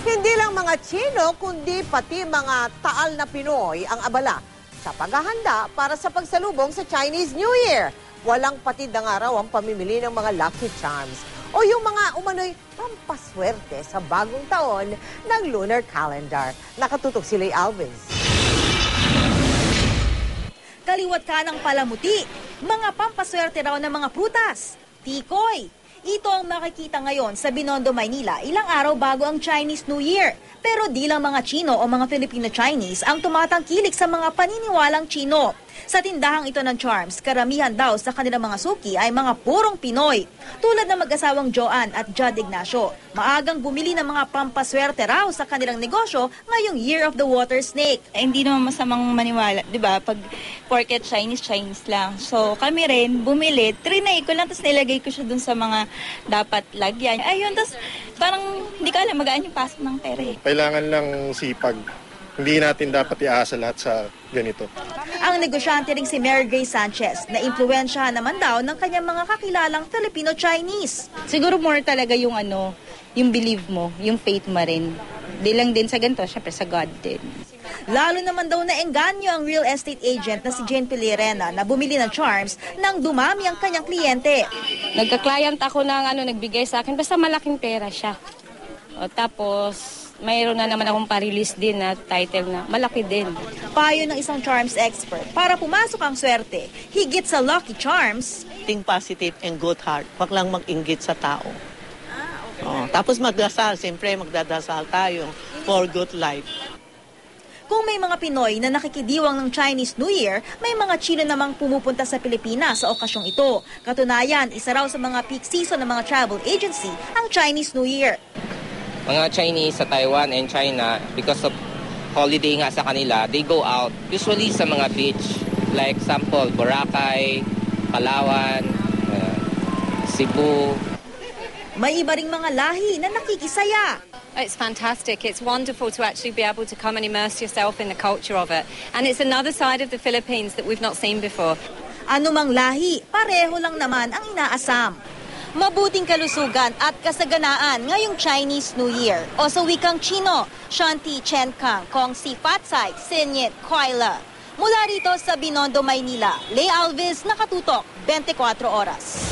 Hindi lang mga Chino, kundi pati mga taal na Pinoy ang abala sa paghahanda para sa pagsalubong sa Chinese New Year. Walang patid ng araw ang pamimili ng mga Lucky Charms o yung mga umano'y pampaswerte sa bagong taon ng lunar calendar. Nakatutok si Lay Alves. Kaliwat ka ng palamuti, mga pampaswerte raw ng mga prutas, tikoy. Ito ang makikita ngayon sa Binondo, Maynila ilang araw bago ang Chinese New Year. Pero di lang mga Chino o mga Filipino-Chinese ang tumatangkilik sa mga paniniwalang Chino. Sa tindahang ito ng Charms, karamihan daw sa kanilang mga suki ay mga purong Pinoy. Tulad ng mag-asawang Joanne at Judd Ignacio, maagang bumili ng mga pampaswerte raw sa kanilang negosyo ngayong Year of the Water Snake. eh, hindi naman masamang maniwala, 'di ba? Pag porket Chinese Chinese lang. So kami rin bumili, trinay ko lang tapos nilagay ko siya dun sa mga dapat lagyan. Ayun, tapos parang hindi ko alam magaan yung pasok ng pera eh. Kailangan lang sipag. Hindi natin dapat iasa lahat sa ganito. Ang negosyante ring si Mary Grace Sanchez na impluensyahan naman daw ng kanyang mga kakilalang Filipino-Chinese. Siguro more talaga yung ano, yung believe mo, yung faith mo rin. Di lang din sa ganito, syempre sa God din. Lalo naman daw na engganyo ang real estate agent na si Jane Pilirena na bumili ng charms nang dumami ang kanyang kliyente. Nagka-client ako ng ano, nagbigay sa akin, basta malaking pera siya. O, tapos, mayroon na naman akong pa-release din na title na malaki din. Payo ng isang charms expert, para pumasok ang swerte, higit sa lucky charms, think positive and good heart. Huwag lang mag-inggit sa tao. Oh, tapos magdasal, siyempre magdadasal tayo for good life. Kung may mga Pinoy na nakikidiwang ng Chinese New Year, may mga Chino namang pumupunta sa Pilipinas sa okasyong ito. Katunayan, isa raw sa mga peak season ng mga travel agency ang Chinese New Year. Mga Chinese sa Taiwan and China because of holiday nga sa kanila, they go out usually sa mga beach like sample Boracay, Palawan, uh, Cebu, May iba ring mga lahi na nakikisaya. It's fantastic. It's wonderful to actually be able to come and immerse yourself in the culture of it. And it's another side of the Philippines that we've not seen before. Anumang lahi, pareho lang naman ang inaasam. Mabuting kalusugan at kasaganaan ngayong Chinese New Year. O sa wikang Chino, Shanti Chen Kang, Kong Si Fatsai, Sinyet Koila. Mula rito sa Binondo, Maynila, Lay Alves, Nakatutok, 24 Oras.